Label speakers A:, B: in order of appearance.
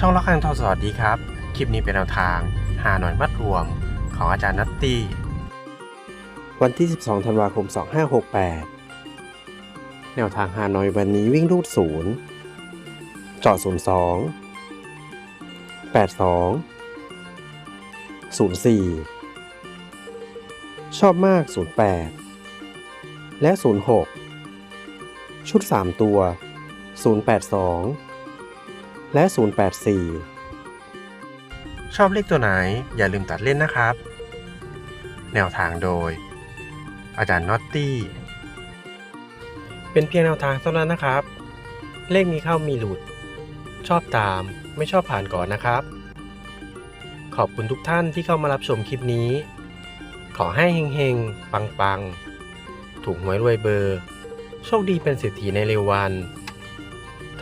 A: ช่องละครังทอสวัสดีครับ คลิปนี้เป็นแนวทางหาหน่อยมัดรวมของอาจารย์นัตตี้ วันที่ 12 ธันวาคม 2568 แนวทางหาหน่อยวันนี้วิ่งรูดศูนย์จาะ02 82 04 ชอบมาก 08 และ 06 ชุด 3 ตัว 082 และ 084 ชอบเลขตัวไหนอย่าลืมตัดเล่นนะครับ แนวทางโดย อาจารย์น็อตตี้ เป็นเพียงแนวทางเท่านั้นนะครับ เลขมีเข้ามีหลุด ชอบตามไม่ชอบผ่านก่อนนะครับ ขอบคุณทุกท่านที่เข้ามารับชมคลิปนี้ ขอให้เฮงๆ ปังๆ ถูกหวยรวยเบอร์ โชคดีเป็นเศรษฐีในเร็ววัน